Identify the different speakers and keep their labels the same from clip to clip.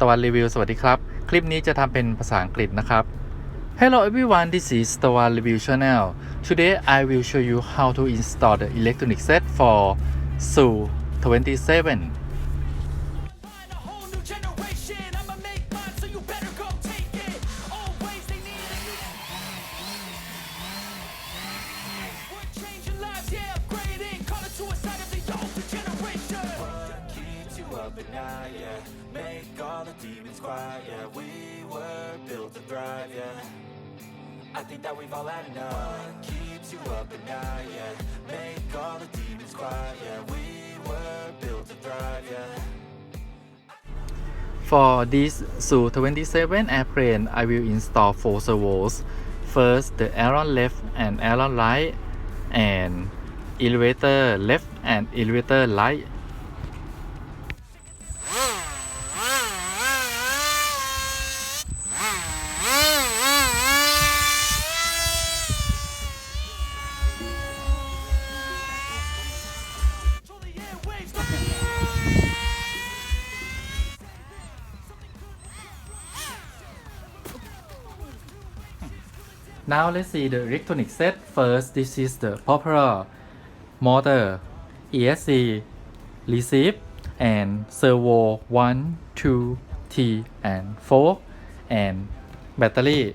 Speaker 1: ตะวันรีวิวสวัสดีครับ คลิปนี้จะทำเป็นภาษาอังกฤษนะครับ Hello everyone this is ตะวันรีวิว channel today I will show you how to install the electronic set for
Speaker 2: SU27 think that we've all had enough Keeps you up at night, yeah Make all the demons quiet, yeah We were built to thrive, yeah
Speaker 1: for this Su-27 airplane, I will install four servos. First, the aileron left and aileron right, and elevator left and elevator right. Now let's see the electronic set. First, this is the popular motor ESC receive and servo 1, 2, T and 4 and battery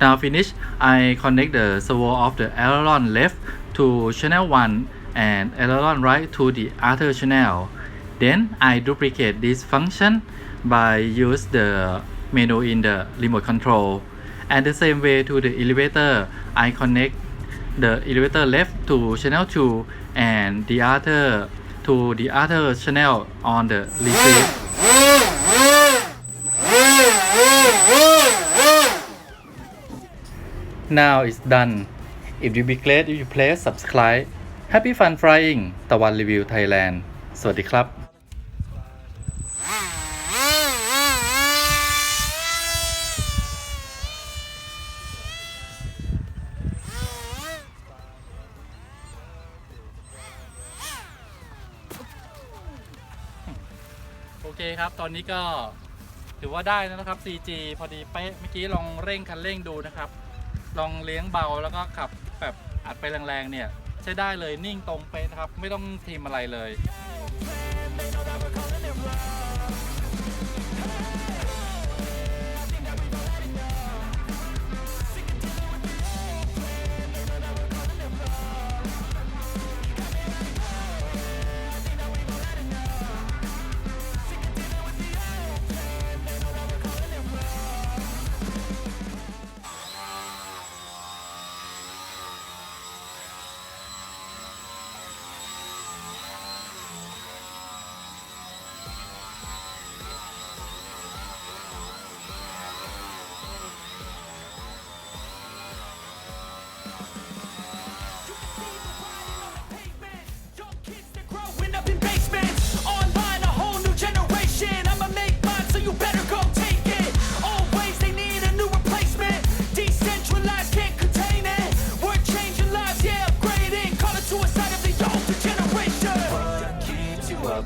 Speaker 1: Now finish, I connect the servo of the aileron left to channel 1 and aileron right to the other channel. Then I duplicate this function by use the menu in the remote control. And the same way to the elevator, I connect the elevator left to channel 2 and the other to the other channel on the receive. Now it's done. It will be great if you please subscribe. Happy fun flying ตะวันรีวิวไทยแลนด์ สวัสดีครับโอเคครับ ตอนนี้ก็ถือว่าได้แล้วนะครับ CG พอดีเป๊ะ เมื่อกี้ลองเร่งคันเร่งดูนะครับ ลองเลี้ยงเบาแล้วก็ขับแบบอัดไปแรงๆเนี่ย ใช้ได้เลยนิ่งตรงเป๊ะนะครับ ไม่ต้องทีมอะไรเลย